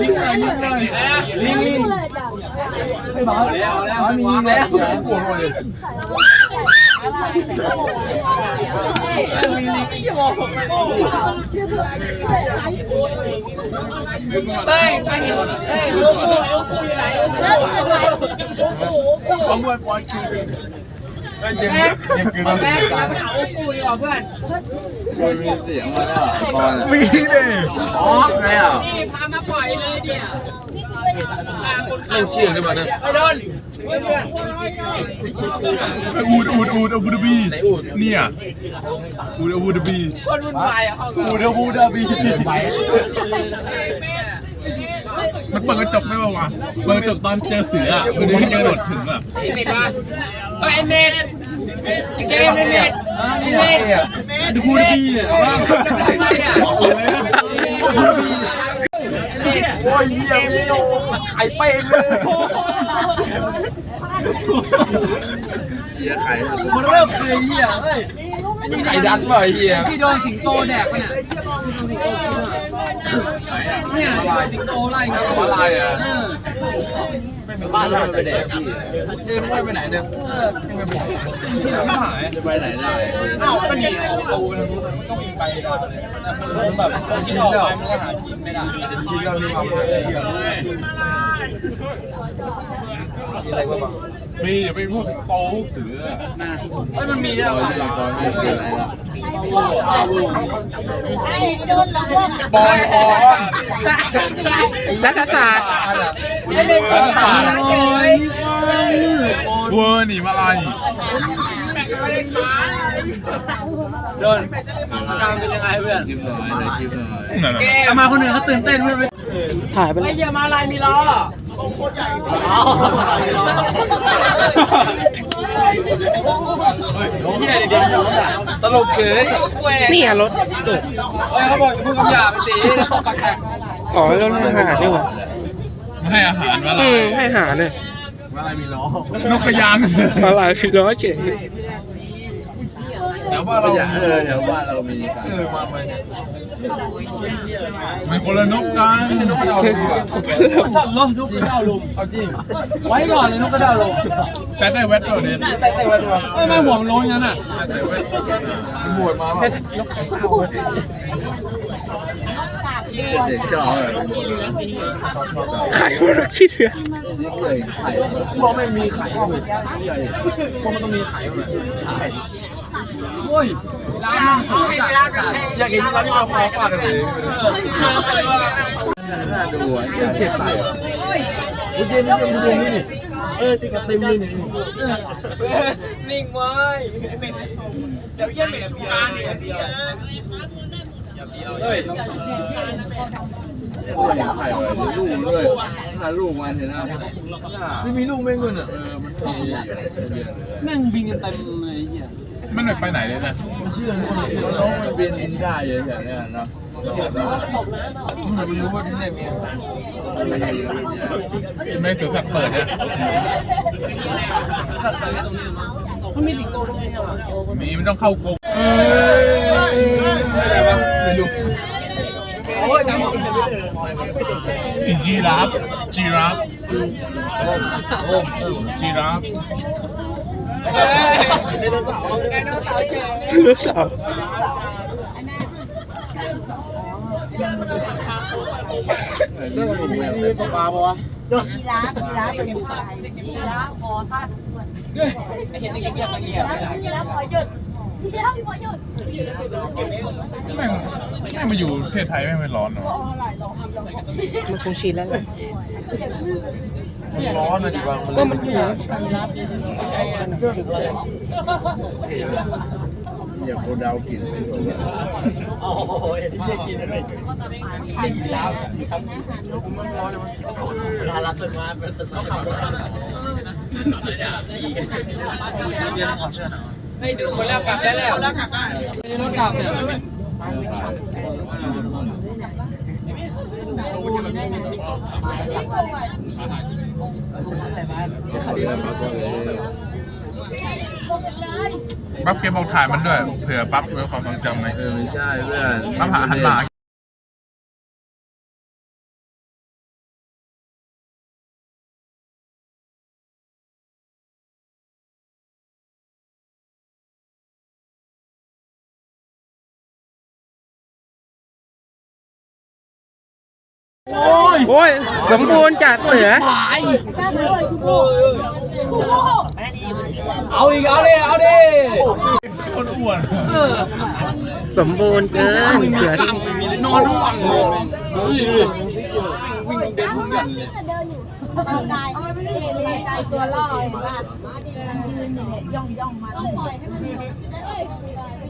ยิงเลยยิงเลยยิงยิงไม่บอกแล้วแล้วมียิงแล้วปวด เลยมีลิงที่มองผมไม่เฮ้ยไปเห็นเฮ้ยลูกคู่ลูกคู่อยู่ไหนลูกคู่ขบแม่เราไปหาลูกคู่ดีกว่าเพื่อนมีเสียงมาแล้วบอลมีเลยอ๋อไงอะนี่พามาปล่อยเลยเนี่ยเล่นเชี่ยงได้ป่ะเนี่ยไปโดนเพื่อนอูดอูดอูดอูดบีเนี่ยอูดอูดบีคนวุ่นวายอะอูดอูดบีมันเปิดกระจกได้ป่าวะเปิดกระจกตอนเจอเสืออะมันไม่เจอหลดถึงอะไอ้เมดไอ้เมด ไอ้เกมไอ้เมดไอ้เมดอาบูดาบีเนี่ยโอ้ยเหี้ยมีโอไข่เป้งเลยเสียไข่มันเริ่มเคยเหี้ยเฮ้ยไข่ดันป่ะไอ้เหี้ยที่โดนสิงโตแดกไปเนี่ย เนี่ยสิงโตไล่ไงอะไรอะบ้านเราจะแดกพี่เดินไม่ไปไหนเดินไม่ไปบอกที่เราไม่หายจะไปไหนได้อ้าวมันหนีออกตูไปทางนู้นมันต้องยิงไปได้มันแบบกินออกไปมันก็หาทีมไม่ได้ชิ้นเรานี่ความเชี่ยอะไรก็บ้างมีอย่าไปพูดโต๊ะเสือเฮ้ยมันมีด้วยบอว่ะลบอลไม่ไปไหนละบอยคอรัฐศาสตร์ไม่ได้เปิดขาเลยเวอร์นี่มาลายโดนการเป็นยังไงเพื่อนคลิปหน่อยในคลิปหน่อยนั่นแหละเอมาคนอื่นเขาตื่นเต้นเพื่อนไปถ่ายไปเลไอ้ยเหี้ยมาลายมีล้อเหี้ยเด็กๆชอบด่ ตลกเฉยนี่ไงรถเออเฮ้ยเขาบอกจะพูดคำหยาบไปสิแล้วตบปากแตกอ๋อรถให้อาหารด้วยวะให้อาหารมาลาอืยมให้อาหารเลยนกกระยางอะไรพี่ร้อยเจ๋ง เดี๋ยวว่าเราเราอยากเออแถวบ้านเรามีกันเออมาไปเนี่ยมันคนละนกกันนกกระดาวสั่นลมนกกระดาวลมเอาจริงไว้ก่อนเลยนกกระดาวลมแต่ได้แวดตัวเนี่ยแต่แต่วันไม่ไม่ห่วงโลงั้นอะแต่แวดบวชมา เด็กชอบเลยไข่มันขี้เถื่อนเลยไข่พวกไม่มีไข่เลยพวกมันต้องมีไข่เลยโอ้ยร้านมันสูงจัดอยากเห็นร้านที่มาฟ้าฟากันเลยน่าดูอะเจ็บไข่เมื่อกี้นี่ยังดูนี่นี่เออติดกับเต็มเลยนี่นิ่งไว้เดี๋ยวเยี่ยมเม็ดกลางเนี่ยเดียว เฮ้ยไข่เลยลูกด้วยถ้าลูกมันเห็นนะไม่มีลูกแม่งด้วยน่ะเออมันมีเดือนแม่งบินกันเต็มเลยเหี้ยมันไม่ไปไหนเลยนะมันเชื่อมันเชื่อน้องมันบินได้เยอะอย่างเงี้ยนะมันไม่รู้ว่าที่ไหนมีไม่เสือสัตว์เปิดเนี่ยมันมีสิงโตตรงนี้เหรอมีมันต้องเข้ากรงเอ้ ยอะไรวะไม่รู้โอ้ยน้ำมันเป็นเรื่องจีราฟจีราฟจีราฟไดโนเสาร์ไดโนเสาร์เจ๋งเลือสาวเรื่องลูกแมวปลาปะวะยีราฟยีราฟเป็นปลายีราฟคอสั้นไอเห็นไอเงียบเงียบๆยีราฟคอหยุด ยีราฟคอหยุดแม่งแม่งมาอยู่ประเทศไทยแม่งไม่ร้อนเหรอมันคงชินแล้วแหละมันร้อนนะดิบางก็มันอยู่แล้วอย่าโคดาวกินไปตัวโอ้โหเรียกกินอะไรไข่ยีราฟลาลาตื่นมาเป็นตื่นมาขับรถ ให้ดูหมดแล้วกลับได้แล้วกลับได้รถกลับเนี่ยปั๊บเกมบอกถ่ายมันด้วย เผื่อปั๊บไว้ความทรงจำไหมเออไม่ใช่เพื่อนปั๊บหาหันหลัง โอ้ย สมบูรณ์จากเสือ เอาอีก เอาดิ เอาดิคนอ้วนสมบูรณ์เกินเสือที่นอนทั้งวันเลยวิ่งเดินทุกอย่างเลยเดินอยู่ออกกำลังกายเห็นไหมไอตัวล่อเห็น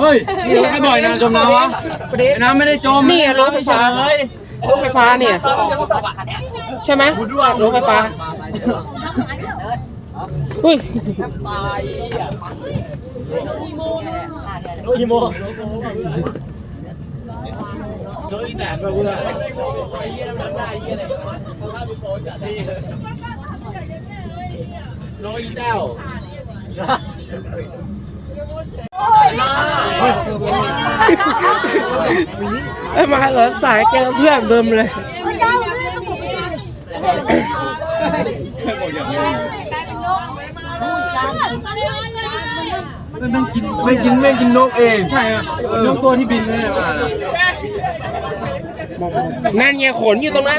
เฮ้ยนี่ใครบ่อยนะจมน้ำวะไอ้น้ำไม่ได้จมนี่รถไฟฟ้าเฮ้ยรถไฟฟ้าเนี่ย ใช่ไหมรถไฟฟ้าอุ้ยอีโมเอ้ยมาเหรอสายเจอเพื่อนเบิ่มเลยเฮ้ยย่างเลยต้องบอกไปย่างไม่กินไม่กินไม่กินนกเองใช่ครับนกตัวที่บินไม่ได้มานะนั่นไงขนอยู่ตรงนั้น